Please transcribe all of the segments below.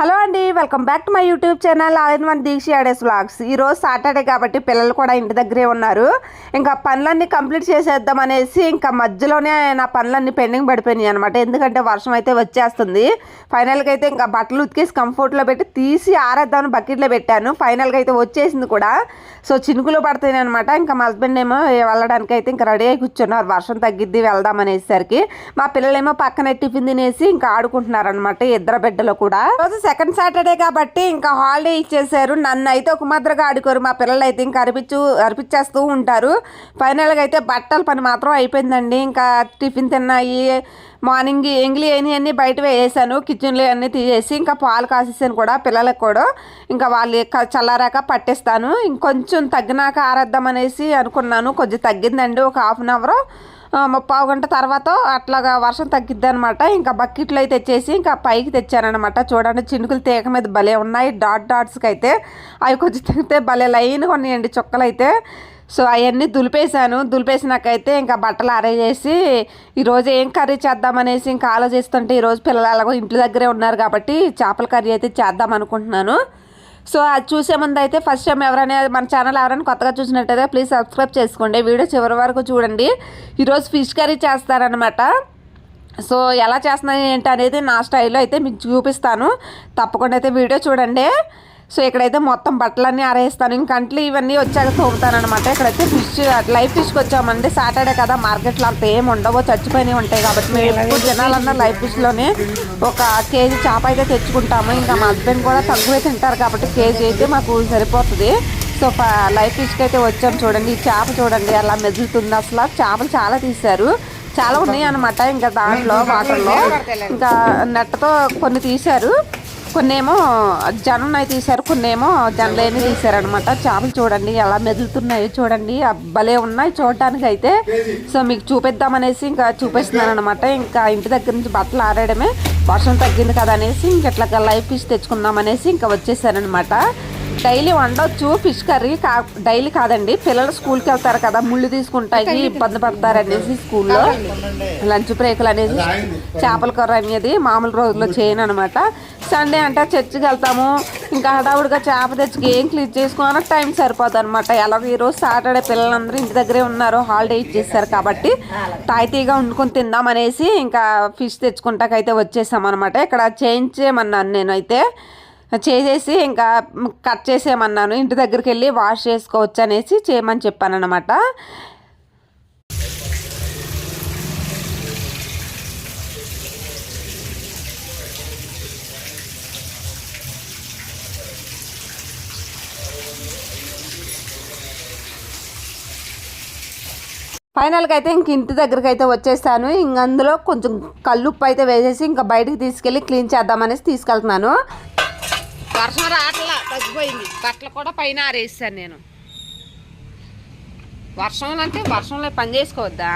Hello అండి welcome back to my YouTube channel. All one Deeksha అడేస్ vlogs. ఈరోజు Saturday కాబట్టి పిల్లలు కూడా ఇంటి దగ్గరే ఉన్నారు. ఇంకా పనులన్నీ కంప్లీట్ చేసేద్దాం అనేసి ఇంకా మధ్యలోనే నా పనులన్నీ పెండింగ్ పడిపోయినాయి అనమాట ఎందుకంటే వర్షం అయితే వచ్చేస్తుంది. ఫైనల్గా అయితే ఇంకా బట్టలు ఉతికేసి కంఫర్ట్లో పెట్టి తీసి ఆరేద్దామని బకెట్లో పెట్టాను. ఫైనల్గా అయితే వచ్చేసింది కూడా. సో చినుకులు పడుతున్నాయి అనమాట ఇంకా మా హస్బెండ్ ఏమో వెళ్ళడానికి అయితే ఇంకా రెడీ అయి కూర్చున్నారు. వర్షం తగ్గిద్ది వెళ్దాం అనేసరికి మా పిల్లలేమో పక్కనే టిఫిన్ తినేసి ఇంకా ఆడుకుంటున్నారనమాట ఇద్దరు బిడ్డలు కూడా. రోజు సెకండ్ సాటర్డే కాబట్టి ఇంకా హాలిడే ఇచ్చేసారు నన్ను అయితే ఒక మాత్రగా ఆడుకోరు. మా పిల్లలు అయితే ఇంకా అరిపించు అరిపించేస్తూ ఉంటారు. ఫైనల్గా అయితే బట్టల పని మాత్రం అయిపోయిందండి. ఇంకా టిఫిన్ తిన్నాయి మార్నింగ్ ఎంగిలి అని అన్నీ బయట వేసాను. కిచెన్లో అన్నీ తీసేసి ఇంకా పాలు కాసేసాను కూడా పిల్లలకు కూడా. ఇంకా వాళ్ళు చల్లారాక పట్టేస్తాను. ఇంకొంచెం తగ్గినాక ఆరేద్దామనేసి అనుకున్నాను. కొంచెం తగ్గిందండి ఒక హాఫ్ అన్ అవర్. ముప్పావు గంట తర్వాత అట్లాగా వర్షం తగ్గిద్ది అనమాట ఇంకా బకెట్లు అయితే తెచ్చేసి ఇంకా పైకి తెచ్చానమాట చూడండి చినుకులు తీగ మీద భలే ఉన్నాయి. డాట్ డాట్స్కి అయితే అవి కొంచెం తిగితే భలే లైన్గా ఉన్నాయండి చుక్కలు అయితే సో అవన్నీ దులిపేశాను. దులిపేసినాకైతే ఇంకా బట్టలు ఆరేసేసి ఈరోజు ఏం కర్రీ చేద్దామనేసి ఇంకా ఆలోచిస్తుంటే ఈరోజు పిల్లలు అలాగో ఇంటి దగ్గరే ఉన్నారు కాబట్టి చేపల కర్రీ అయితే చేద్దాం అనుకుంటున్నాను. సో అది చూసే ముందు అయితే ఫస్ట్ టైం ఎవరైనా మన ఛానల్ ఎవరైనా కొత్తగా చూసినట్టయితే ప్లీజ్ సబ్స్క్రైబ్ చేసుకోండి. వీడియో చివరి వరకు చూడండి. ఈరోజు ఫిష్ కర్రీ చేస్తారనమాట సో ఎలా చేస్తున్నాను ఏంటి అనేది నా స్టైల్లో అయితే మీకు చూపిస్తాను. తప్పకుండా అయితే వీడియో చూడండి. సో ఇక్కడైతే మొత్తం బట్టలన్నీ ఆరేస్తాను. ఇంకంట్లు ఇవన్నీ వచ్చాక తోముతాను ఇక్కడైతే ఫిష్ లైవ్ ఫిష్కి వచ్చామంటే సాటర్డే కదా మార్కెట్లో అంత ఏం ఉండవో చచ్చిపోయినవి ఉంటాయి కాబట్టి మేము ఎక్కువ తినాలన్నా లైవ్ ఫిష్లోనే ఒక కేజీ చేప అయితే తెచ్చుకుంటాము. ఇంకా మా హస్బెండ్ కూడా తక్కువే తింటారు కాబట్టి కేజీ అయితే మాకు సరిపోతుంది. సో లైఫ్ ఫిష్కి అయితే వచ్చాం చూడండి. ఈ చేప చూడండి అలా మెదులుతుంది. అసలు చేపలు చాలా తీశారు. చాలా ఉన్నాయి అనమాట ఇంకా దాంట్లో వాటర్లో. ఇంకా నెట్టతో కొన్ని తీశారు. కొన్ని ఏమో జనం తీశారు కొన్ని ఏమో జనలేని తీశారనమాట చేపలు చూడండి ఎలా మెదులుతున్నాయో చూడండి. ఆ భలే ఉన్నాయి చూడటానికి అయితే సో మీకు చూపిద్దామనేసి ఇంకా చూపిస్తున్నాను అనమాట ఇంకా ఇంటి దగ్గర నుంచి బట్టలు ఆరేయడమే. వర్షం తగ్గింది కదా అనేసి ఇంక ఇట్లా లైఫ్ ఫిష్ తెచ్చుకుందాం అనేసి ఇంకా వచ్చేసారనమాట డైలీ వండొచ్చు ఫిష్ కర్రీ కా డైలీ కాదండి. పిల్లలు స్కూల్కి వెళ్తారు కదా ముళ్ళు తీసుకుంటాయి ఇబ్బంది పడతారు అనేసి స్కూల్లో లంచ్ బ్రేకులు అనేది చేపల కూర అనేది మామూలు రోజుల్లో చేయను అనమాట సండే అంటే చర్చికి వెళ్తాము. ఇంకా హడావుడిగా చేప తెచ్చి ఏం క్లీన్ చేసుకోవాలని టైం సరిపోతుంది అనమాట ఎలాగో ఈరోజు సాటర్డే పిల్లలందరూ ఇంటి దగ్గరే ఉన్నారు హాలిడే ఇచ్చేసారు కాబట్టి తాయితీగా వండుకొని తిందాం అనేసి ఇంకా ఫిష్ తెచ్చుకుంటాకైతే వచ్చేసాం అనమాట ఇక్కడ చేంజ్ చేయమన్నాను నేనైతే. చేసేసి ఇంకా కట్ చేసేయమన్నాను. ఇంటి దగ్గరికి వెళ్ళి వాష్ చేసుకోవచ్చు అనేసి చేయమని చెప్పాను అనమాట ఫైనల్గా అయితే ఇంక ఇంటి దగ్గరికి అయితే వచ్చేసాను. ఇంక అందులో కొంచెం కల్లుప్పు అయితే వేసేసి ఇంకా బయటికి తీసుకెళ్ళి క్లీన్ చేద్దామనేసి తీసుకెళ్తున్నాను. వర్షం రావట్లా తగ్గిపోయింది. బట్టలు కూడా పైన ఆరేసాను నేను. వర్షంలో అంటే వర్షంలో పని చేసుకోవద్దా?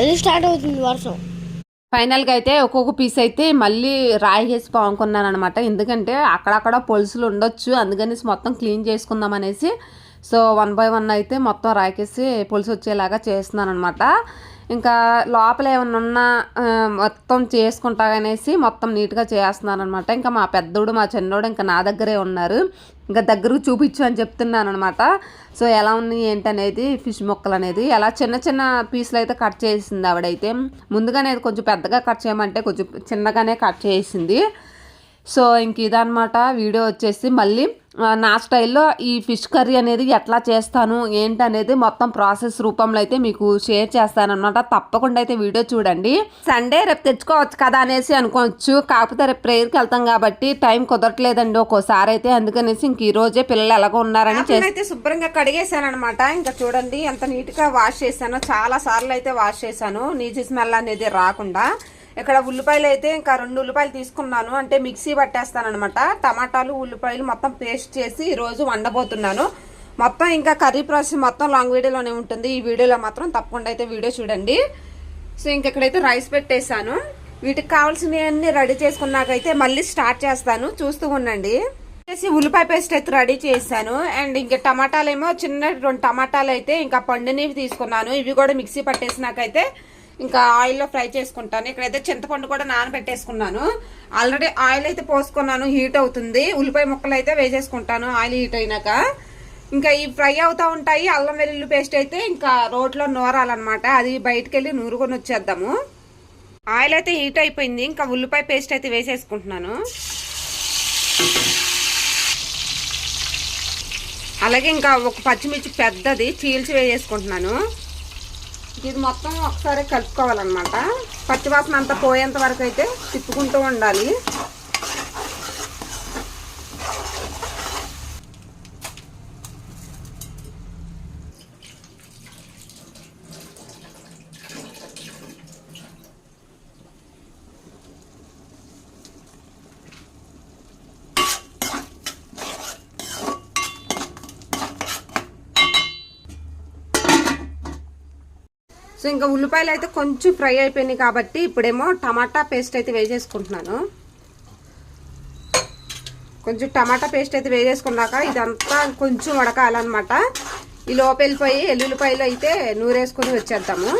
మళ్ళీ స్టార్ట్ అవుతుంది వర్షం. ఫైనల్గా అయితే ఒక్కొక్క పీస్ అయితే మళ్ళీ రాయి వేసి పాముకున్నాను అనమాట ఎందుకంటే అక్కడక్కడ పొలుసులు ఉండొచ్చు అందుకని మొత్తం క్లీన్ చేసుకుందాం అనేసి సో వన్ బై వన్ అయితే మొత్తం రాకేసి పులుసు వచ్చేలాగా చేస్తున్నాను అనమాట ఇంకా లోపల ఏమన్నా ఉన్నా మొత్తం చేసుకుంటానేసి మొత్తం నీట్గా చేస్తున్నాను అనమాట ఇంకా మా పెద్దోడు మా చిన్నోడు ఇంకా నా దగ్గరే ఉన్నారు. ఇంకా దగ్గరకు చూపించు అని చెప్తున్నాను అనమాట సో ఎలా ఉంది ఏంటనేది ఫిష్ ముక్కలు అనేది ఎలా చిన్న చిన్న పీసులు అయితే కట్ చేసింది ఆవిడైతే. ముందుగానే కొంచెం పెద్దగా కట్ చేయమంటే కొంచెం చిన్నగానే కట్ చేసింది. సో ఇంక ఇదనమాట. వీడియో వచ్చేసి మళ్ళీ నా స్టైల్లో ఈ ఫిష్ కర్రీ అనేది ఎట్లా చేస్తాను ఏంటి అనేది మొత్తం ప్రాసెస్ రూపంలో అయితే మీకు షేర్ చేస్తానన్నమాట. తప్పకుండా అయితే వీడియో చూడండి. సండే రేపు తెచ్చుకోవచ్చు కదా అనేసి అనుకోవచ్చు. కాకపోతే రేపు ప్రేయర్కి వెళ్తాం కాబట్టి టైం కుదరట్లేదండి ఒక్కోసారి అయితే. అందుకనేసి ఇంక ఈ రోజే పిల్లలు ఎలాగో ఉన్నారని అయితే శుభ్రంగా కడిగేసాను అనమాట ఇంకా చూడండి ఎంత నీట్గా వాష్ చేశానో చాలా సార్లు అయితే వాష్ చేశాను. నీచు స్మెల్ అనేది రాకుండా. ఇక్కడ ఉల్లిపాయలు అయితే ఇంకా రెండు ఉల్లిపాయలు తీసుకున్నాను. అంటే మిక్సీ పట్టేస్తానమాట టమాటాలు ఉల్లిపాయలు మొత్తం పేస్ట్ చేసి ఈరోజు వండబోతున్నాను. మొత్తం ఇంకా కర్రీ ప్రాసెస్ మొత్తం లాంగ్ వీడియోలోనే ఉంటుంది. ఈ వీడియోలో మాత్రం తప్పకుండా అయితే వీడియో చూడండి. సో ఇంకెక్కడైతే రైస్ పెట్టేశాను. వీటికి కావాల్సినవన్నీ రెడీ చేసుకున్నాకైతే మళ్ళీ స్టార్ట్ చేస్తాను. చూస్తూ ఉండండి. చేసి ఉల్లిపాయ పేస్ట్ అయితే రెడీ చేశాను. అండ్ ఇంకా టమాటాలు ఏమో చిన్న రెండు టమాటాలు అయితే ఇంకా పండునివి తీసుకున్నాను. ఇవి కూడా మిక్సీ పట్టేసినాకైతే ఇంకా ఆయిల్లో ఫ్రై చేసుకుంటాను. ఇక్కడైతే చింతపండు కూడా నానబెట్టేసుకున్నాను. ఆల్రెడీ ఆయిల్ అయితే పోసుకున్నాను హీట్ అవుతుంది. ఉల్లిపాయ ముక్కలు అయితే వేసేసుకుంటాను ఆయిల్ హీట్ అయినాక. ఇంకా ఈ ఫ్రై అవుతూ ఉంటాయి. అల్లం వెల్లుల్లి పేస్ట్ అయితే ఇంకా రోట్లో నూరాలన్నమాట. అది బయటకు వెళ్ళి నూరుకొని వచ్చేద్దాము. ఆయిల్ అయితే హీట్ అయిపోయింది. ఇంకా ఉల్లిపాయ పేస్ట్ అయితే వేసేసుకుంటున్నాను. అలాగే ఇంకా ఒక పచ్చిమిర్చి పెద్దది చీల్చి వేసేసుకుంటున్నాను. ఇది మొత్తం ఒకసారి కలుపుకోవాలన్నమాట. పచ్చివాసన అంతా పోయేంత వరకు అయితే తిప్పుకుంటూ ఉండాలి. సో ఇంకా ఉల్లిపాయలు అయితే కొంచెం ఫ్రై అయిపోయినాయి కాబట్టి ఇప్పుడేమో టమాటా పేస్ట్ అయితే వేసేసుకుంటున్నాను. కొంచెం టమాటా పేస్ట్ అయితే వేసేసుకున్నాక ఇదంతా కొంచెం ఉడకాలన్నమాట ఈ లోపు వెళ్ళిపోయి ఎల్లుల్లిపాయలు అయితే నూరేసుకొని వచ్చేద్దాము.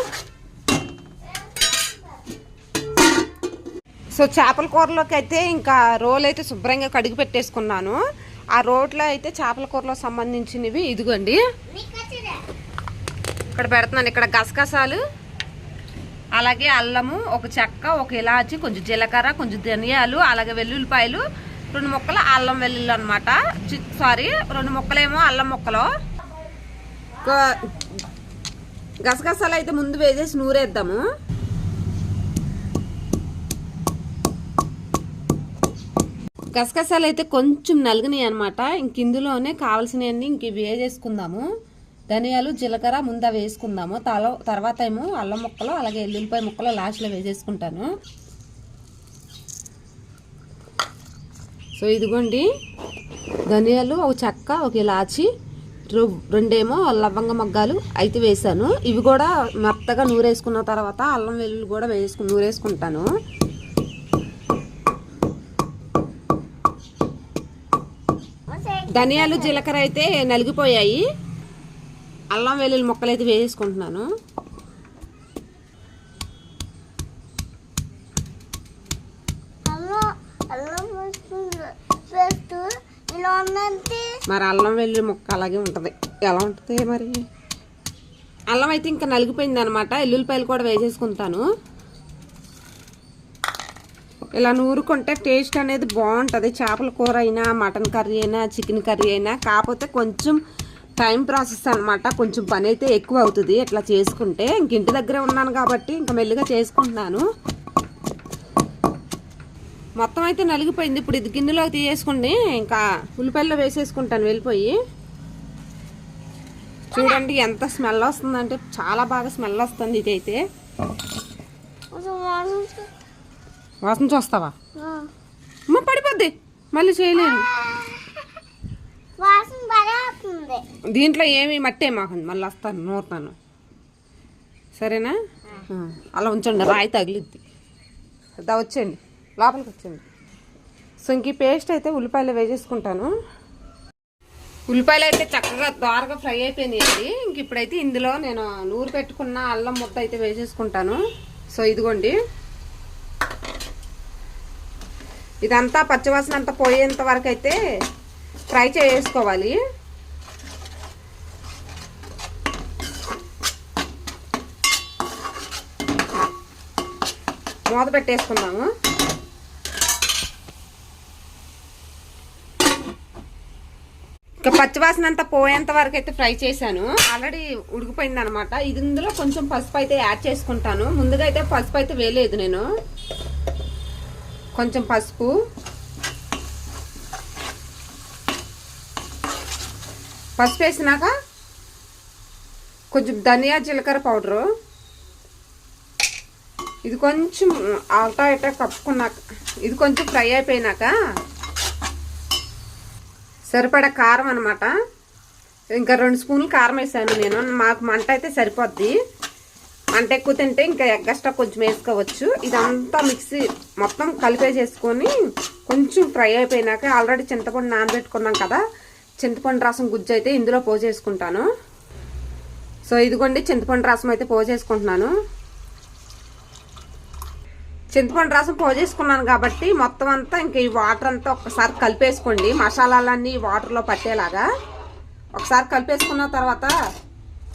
సో చేపల కూరలోకి అయితే ఇంకా రోలు అయితే శుభ్రంగా కడిగి పెట్టేసుకున్నాను. ఆ రోట్లో అయితే చేపల కూరలో సంబంధించినవి ఇదిగోండి. ఇక్కడ పెడుతున్నాను. ఇక్కడ గసగసాలు అలాగే అల్లము ఒక చెక్క ఒక ఇలాచి కొంచెం జీలకర్ర కొంచెం ధనియాలు అలాగే వెల్లుల్లిపాయలు రెండు ముక్కలు అల్లం వెల్లుల్లి అనమాట సారీ రెండు ముక్కలేమో అల్లం ముక్కలు. గసగసాలు అయితే ముందు వేసేసి నూరేద్దాము. గసగసాలు అయితే కొంచెం నలిగినాయి అనమాట ఇంక ఇందులోనే కావాల్సినవన్నీ ఇంక వేసేసుకుందాము. ధనియాలు జీలకర్ర ముందా వేసుకుందాము. తల తర్వాత ఏమో అల్లం ముక్కలు అలాగే ఎల్లుల్లిపాయ ముక్కలు లాస్ట్లో వేసేసుకుంటాను. సో ఇదిగోండి. ధనియాలు ఒక చెక్క ఒక ఇలాచి రెండేమో లవంగ మగ్గాలు అయితే వేసాను ఇవి కూడా మెత్తగా నూరేసుకున్న తర్వాత అల్లం వెల్లుల్లి కూడా వేసుకు నూరేసుకుంటాను. ధనియాలు జీలకర్ర అయితే నలిగిపోయాయి. అల్లం వెల్లుల్లి ముక్కలు అయితే ఉందంటే? మరి అల్లం వెల్లుల్లి ముక్క అలాగే ఉంటుంది. ఎలా ఉంటుంది మరి? అల్లం అయితే ఇంకా నలిగిపోయింది అనమాట ఎల్లుల్లిపాయలు కూడా వేసేసుకుంటాను. ఇలా నూరుకుంటే టేస్ట్ అనేది బాగుంటుంది. చేపల కూర అయినా మటన్ కర్రీ అయినా చికెన్ కర్రీ అయినా కాకపోతే కొంచెం టైం ప్రాసెస్ అనమాట కొంచెం పని అయితే ఎక్కువ అవుతుంది ఇట్లా చేసుకుంటే ఇంక ఇంటి దగ్గరే ఉన్నాను కాబట్టి ఇంకా మెల్లిగా చేసుకుంటున్నాను. మొత్తం అయితే నలిగిపోయింది. ఇప్పుడు ఇది గిన్నెలో తీసేసుకుని ఇంకా ఉల్లిపాయల్లో వేసేసుకుంటాను వెళ్ళిపోయి. చూడండి ఎంత స్మెల్ వస్తుందంటే చాలా బాగా స్మెల్ వస్తుంది ఇదైతే. వాసన చూస్తావా. అమ్మ పడిపోద్ది. మళ్ళీ వస్తుంది దీంట్లో ఏమి మట్టే మాకండి మళ్ళీ వస్తాను నూరుతాను. సరేనా? అలా ఉంచండి రాయి తగిలిద్ది. దా వచ్చేయండి. లోపలికి వచ్చేయండి. సో ఇంక ఈ పేస్ట్ అయితే ఉల్లిపాయలు వేసేసుకుంటాను. ఉల్లిపాయలు అయితే చక్కగా దోరగా ఫ్రై అయిపోయినాయండి. ఇంక ఇప్పుడైతే ఇందులో నేను నూరు పెట్టుకున్న అల్లం ముద్ద అయితే వేసేసుకుంటాను. సో ఇదిగోండి. ఇదంతా పచ్చివాసన అంతా పోయేంత వరకు అయితే ఫ్రై చేసుకోవాలి మూత పెట్టేసుకుందాము. ఇంకా పచ్చివాసన అంతా పోయేంత వరకు అయితే ఫ్రై చేశాను. ఆల్రెడీ ఉడికిపోయింది అనమాట ఇది ఇందులో కొంచెం పసుపు అయితే యాడ్ చేసుకుంటాను. ముందుగా అయితే పసుపు అయితే వేయలేదు నేను. కొంచెం పసుపు. పసుపు వేసినాక కొంచెం ధనియా జీలకర్ర పౌడరు. ఇది కొంచెం ఆల్టా ఇటా కప్పుకున్నాక ఇది కొంచెం ఫ్రై అయిపోయినాక సరిపడా కారం అనమాట ఇంకా రెండు స్పూన్లు కారం వేసాను నేను. మాకు మంట అయితే సరిపోద్ది. మంట ఎక్కువ తింటే ఇంకా ఎగ్గస్ట్రా కొంచెం వేసుకోవచ్చు. ఇదంతా మిక్సీ మొత్తం కలిపేసేసుకొని కొంచెం ఫ్రై అయిపోయినాక ఆల్రెడీ చింతపండు నానబెట్టుకున్నాం కదా చింతపండు రసం గుజ్జు అయితే ఇందులో పోసేసుకుంటాను. సో ఇదిగోండి చింతపండు రసం అయితే పోసేసుకుంటున్నాను. చింతపండు రసం పోజేసుకున్నాను కాబట్టి మొత్తం అంతా ఇంక ఈ వాటర్ అంతా ఒకసారి కలిపేసుకోండి. మసాలాలన్నీ వాటర్లో పట్టేలాగా ఒకసారి కలిపేసుకున్న తర్వాత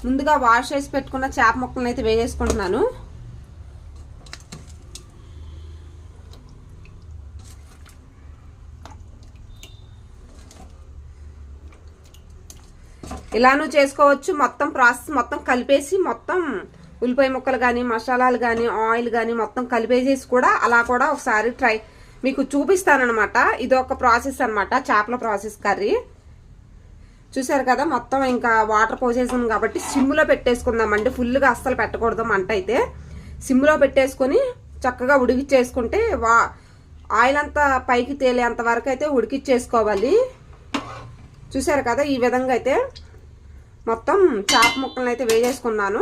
ముందుగా వాష్ చేసి పెట్టుకున్న చేప ముక్కలను అయితే వేసేసుకుంటున్నాను. ఇలానూ చేసుకోవచ్చు. మొత్తం ప్రాసెస్ మొత్తం కలిపేసి మొత్తం ఉల్లిపాయ ముక్కలు కానీ మసాలాలు కానీ ఆయిల్ కానీ మొత్తం కలిపేసేసి కూడా అలా కూడా ఒకసారి ట్రై. మీకు చూపిస్తానమాట ఇది ఒక ప్రాసెస్ అనమాట చేపల ప్రాసెస్ కర్రీ. చూసారు కదా మొత్తం ఇంకా వాటర్ పోసేసాం కాబట్టి సిమ్లో పెట్టేసుకుందామండి. ఫుల్గా అస్సలు పెట్టకూడదు మంట అయితే. సిమ్లో పెట్టేసుకొని చక్కగా ఉడికిచ్చేసుకుంటే వా ఆయిల్ అంతా పైకి తేలేంత వరకు అయితే ఉడికిచ్చేసుకోవాలి. చూసారు కదా ఈ విధంగా అయితే మొత్తం చేప ముక్కలను అయితే వేసేసుకున్నాను.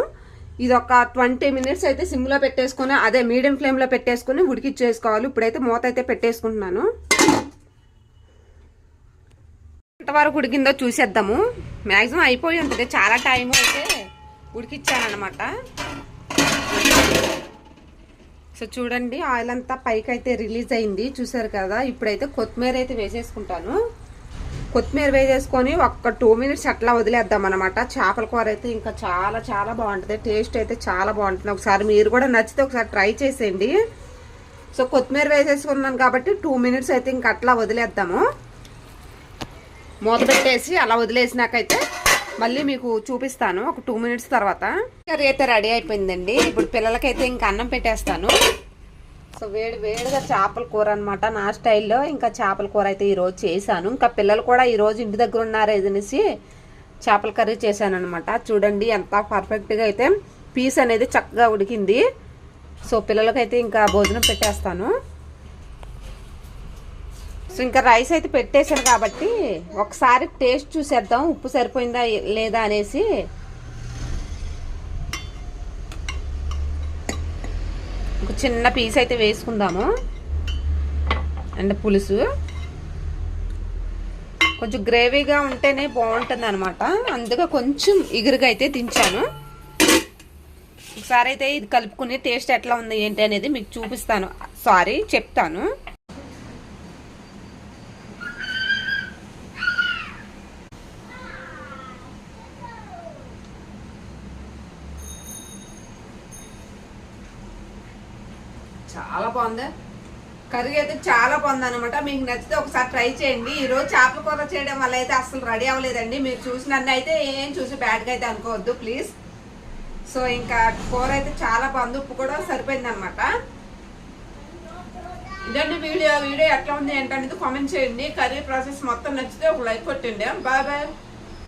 ఇది ఒక ట్వంటీ మినిట్స్ అయితే సిమ్లో పెట్టేసుకొని అదే మీడియం ఫ్లేమ్లో పెట్టేసుకొని ఉడికిచ్చేసుకోవాలి. ఇప్పుడైతే మూత అయితే పెట్టేసుకుంటున్నాను. ఎంతవరకు ఉడికిందో చూసేద్దాము. మ్యాక్సిమం అయిపోయి ఉంటుంది. చాలా టైం అయితే ఉడికిచ్చానమాట సో చూడండి ఆయిల్ అంతా పైకి అయితే రిలీజ్ అయింది. చూసారు కదా ఇప్పుడైతే కొత్తిమీర అయితే వేసేసుకుంటాను. కొత్తిమీర వేసేసుకొని ఒక్క టూ మినిట్స్ అట్లా వదిలేద్దాం అనమాట చేపల కూర అయితే ఇంకా చాలా చాలా బాగుంటుంది. టేస్ట్ అయితే చాలా బాగుంటుంది. ఒకసారి మీరు కూడా నచ్చితే ఒకసారి ట్రై చేసేయండి. సో కొత్తిమీర వేసేసుకున్నాను కాబట్టి టూ మినిట్స్ అయితే ఇంక అట్లా వదిలేద్దాము. మూత పెట్టేసి అలా వదిలేసినాకైతే మళ్ళీ మీకు చూపిస్తాను ఒక టూ మినిట్స్ తర్వాత. కర్రీ అయితే రెడీ అయిపోయిందండి. ఇప్పుడు పిల్లలకైతే ఇంకా అన్నం పెట్టేస్తాను. సో వేడి వేడిగా చేపల కూర అనమాట నా స్టైల్లో. ఇంకా చేపల కూర అయితే ఈరోజు చేశాను. ఇంకా పిల్లలు కూడా ఈరోజు ఇంటి దగ్గర ఉన్నారు అనేసి చేపల కర్రీ చేశాను అనమాట చూడండి ఎంత పర్ఫెక్ట్గా అయితే పీస్ అనేది చక్కగా ఉడికింది. సో పిల్లలకైతే ఇంకా భోజనం పెట్టేస్తాను. సో ఇంకా రైస్ అయితే పెట్టేశాను కాబట్టి ఒకసారి టేస్ట్ చూసేద్దాం. ఉప్పు సరిపోయిందా లేదా అనేసి ఒక చిన్న పీస్ అయితే వేసుకుందాము. అండ్ పులుసు. కొంచెం గ్రేవీగా ఉంటేనే బాగుంటుంది అనమాట అందుకే కొంచెం ఇగురుగా అయితే దించాను. ఒకసారి అయితే ఇది కలుపుకుని టేస్ట్ ఎట్లా ఉంది ఏంటి అనేది మీకు చూపిస్తాను. సారీ చెప్తాను. చాలా బాగుంది. కర్రీ అయితే చాలా బాగుంది అనమాట మీకు నచ్చితే ఒకసారి ట్రై చేయండి. ఈరోజు చేపల కూర చేయడం వల్ల అయితే అసలు రెడీ అవ్వలేదండి. మీరు చూసినన్ను అయితే ఏం చూసి బ్యాడ్గా అయితే అనుకోవద్దు ప్లీజ్. సో ఇంకా కూర అయితే చాలా బాగుంది. ఉప్పు కూడా సరిపోయింది అనమాట ఇదండి వీడియో. వీడియో ఎట్లా ఉంది ఏంటనేది కామెంట్ చేయండి. కర్రీ ప్రాసెస్ మొత్తం నచ్చితే ఒక లైక్ కొట్టండి. Bye bye.